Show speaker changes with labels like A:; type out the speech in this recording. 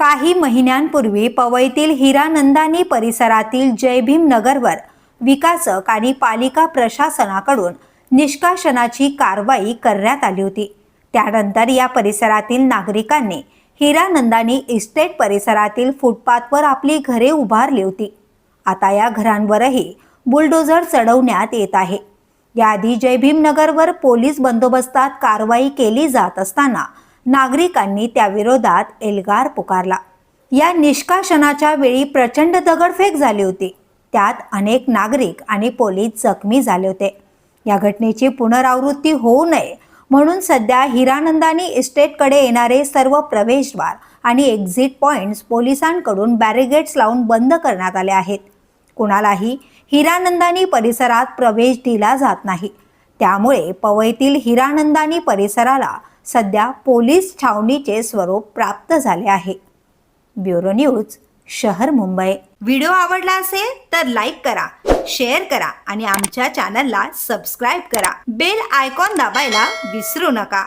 A: काही महिन्यांपूर्वी पवईतील हिरानंदानी परिसरातील जयभीम नगरवर विकासक आणि पालिका प्रशासनाकडून निष्काशनाची कारवाई करण्यात आली होती. त्यानंतर या परिसरातील नागरिकांनी हिरानंदानी इस्टेट परिसरातील फुटपाथवर आपली घरे उभारली होती. आता या घरांवरही बुलडोझर चढवण्यात येत आहे. याआधी जयभीम नगरवर पोलीस बंदोबस्तात कारवाई केली जात असताना नागरिकांनी त्याविरोधात एल्गार पुकारला. या निष्काशनाच्या वेळी प्रचंड दगडफेक झाली होती. त्यात अनेक नागरिक आणि पोलीस जखमी झाले होते. या घटनेची पुनरावृत्ती होऊ नये म्हणून सध्या हिरानंदानी इस्टेटकडे येणारे सर्व प्रवेशद्वार आणि एक्झिट पॉइंट्स पोलिसांकडून बॅरिगेट्स लावून बंद करण्यात आले आहेत. कुणालाही हिरानंदानी परिसरात प्रवेश दिला जात नाही. त्यामुळे पवईतील हिरानंदानी परिसराला सध्या पोलीस छावणीचे स्वरूप प्राप्त झाले आहे. ब्युरो न्यूज शहर मुंबई. व्हिडिओ आवडला असेल तर लाईक करा शेअर करा आणि आमच्या चॅनलला सबस्क्राईब करा. बेल आयकॉन दाबायला विसरू नका.